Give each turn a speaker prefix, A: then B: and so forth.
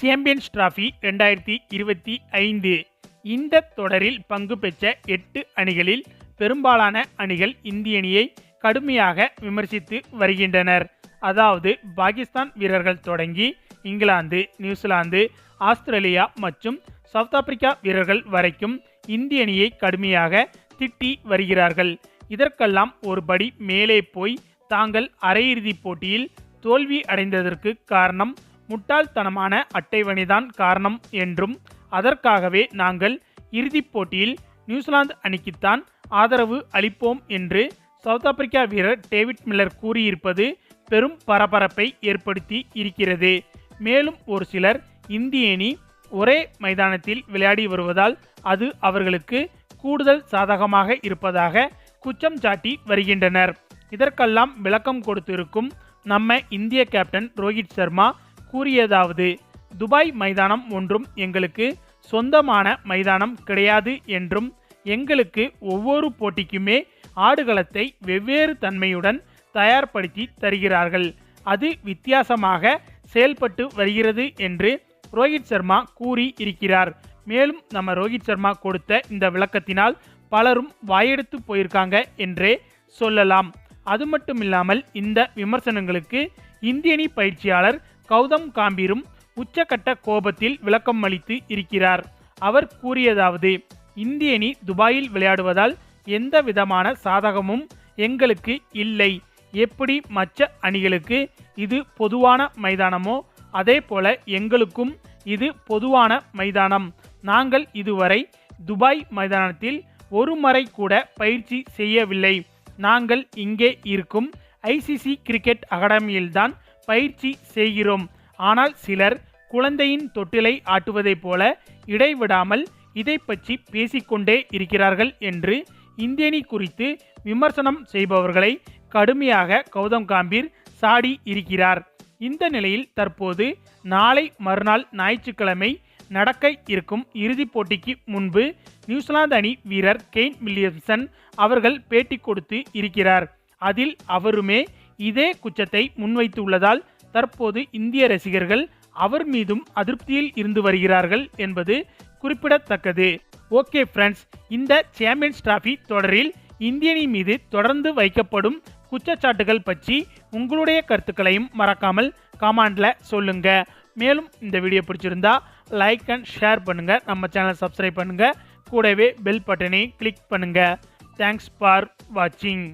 A: Champions trophy ரெண்டாயிரத்தி இருபத்தி ஐந்து. இந்த தொடரில் பங்கு பெற்ற எட்டு அணிகளில் பெரும்பாலான அணிகள் இந்திய அணியை கடுமையாக விமர்சித்து வருகின்றனர். அதாவது பாகிஸ்தான் வீரர்கள் தொடங்கி இங்கிலாந்து நியூசிலாந்து ஆஸ்திரேலியா மற்றும் சவுத் ஆப்பிரிக்கா வீரர்கள் வரைக்கும் இந்திய அணியை கடுமையாக திட்டி வருகிறார்கள். இதற்கெல்லாம் ஒரு படி மேலே போய் தாங்கள் அரையிறுதிப் போட்டியில் தோல்வி அடைந்ததற்கு காரணம் முட்டாள்தனமான அட்டைவணிதான் காரணம் என்றும் அதற்காகவே நாங்கள் இறுதிப் போட்டியில் நியூசிலாந்து அணிக்குத்தான் ஆதரவு அளிப்போம் என்று சவுத் ஆப்பிரிக்கா வீரர் டேவிட் மில்லர் கூறியிருப்பது பெரும் பரபரப்பை ஏற்படுத்தி இருக்கிறது. மேலும் ஒரு சிலர் இந்திய அணி ஒரே மைதானத்தில் விளையாடி வருவதால் அது அவர்களுக்கு கூடுதல் சாதகமாக இருப்பதாக குற்றம் சாட்டி வருகின்றனர். இதற்கெல்லாம் விளக்கம் கொடுத்திருக்கும் நம்ம இந்திய கேப்டன் ரோஹித் சர்மா கூறியதாவது துபாய் மைதானம் ஒன்றும் எங்களுக்கு சொந்தமான மைதானம் கிடையாது என்றும் எங்களுக்கு ஒவ்வொரு போட்டிக்குமே ஆடுகளத்தை வெவ்வேறு தன்மையுடன் தயார்படுத்தி தருகிறார்கள். அது வித்தியாசமாக செயல்பட்டு வருகிறது என்று ரோஹித் சர்மா கூறி இருக்கிறார். மேலும் நம்ம ரோஹித் சர்மா கொடுத்த இந்த விளக்கத்தினால் பலரும் வாயெடுத்து போயிருக்காங்க என்றே சொல்லலாம். அது மட்டும் இல்லாமல் இந்த விமர்சனங்களுக்கு இந்தியணி பயிற்சியாளர் கௌதம் காம்பீரும் உச்சகட்ட கோபத்தில் விளக்கம் அளித்து இருக்கிறார். அவர் கூறியதாவது இந்திய அணி துபாயில் விளையாடுவதால் எந்த விதமான சாதகமும் எங்களுக்கு இல்லை. எப்படி மற்ற அணிகளுக்கு இது பொதுவான மைதானமோ அதே போல எங்களுக்கும் இது பொதுவான மைதானம். நாங்கள் இதுவரை துபாய் மைதானத்தில் ஒரு முறை கூட பயிற்சி செய்யவில்லை. நாங்கள் இங்கே இருக்கும் ஐசிசி கிரிக்கெட் அகாடமியில்தான் பயிற்சி செய்கிறோம். ஆனால் சிலர் குழந்தையின் தொட்டிலை ஆட்டுவதைப் போல இடைவிடாமல் இதை பற்றி பேசிக்கொண்டே இருக்கிறார்கள் என்று இந்தியனி குறித்து விமர்சனம் செய்பவர்களை கடுமையாக கௌதம் காம்பீர் சாடி இருக்கிறார். இந்த நிலையில் தற்போது நாளை மறுநாள் ஞாயிற்றுக்கிழமை நடக்க இருக்கும் இறுதிப் போட்டிக்கு முன்பு நியூசிலாந்து அணி வீரர் கெயின் வில்லியம்சன் அவர்கள் பேட்டி கொடுத்து இருக்கிறார். அதில் அவருமே இதே குற்றத்தை முன்வைத்துள்ளதால் தற்போது இந்திய ரசிகர்கள் அவர் மீதும் அதிருப்தியில் இருந்து வருகிறார்கள் என்பது குறிப்பிடத்தக்கது. ஓகே ஃப்ரெண்ட்ஸ் இந்த சாம்பியன்ஸ் டிராஃபி தொடரில் இந்தியனி மீது தொடர்ந்து வைக்கப்படும் குற்றச்சாட்டுகள் பற்றி உங்களுடைய கருத்துக்களையும் மறக்காமல் கமெண்ட்ல சொல்லுங்க. மேலும் இந்த வீடியோ பிடிச்சிருந்தா லைக் அண்ட் ஷேர் பண்ணுங்க. நம்ம சேனலை சப்ஸ்கிரைப் பண்ணுங்க. கூடவே பெல் பட்டனை கிளிக் பண்ணுங்க. தேங்க்ஸ் ஃபார் வாட்சிங்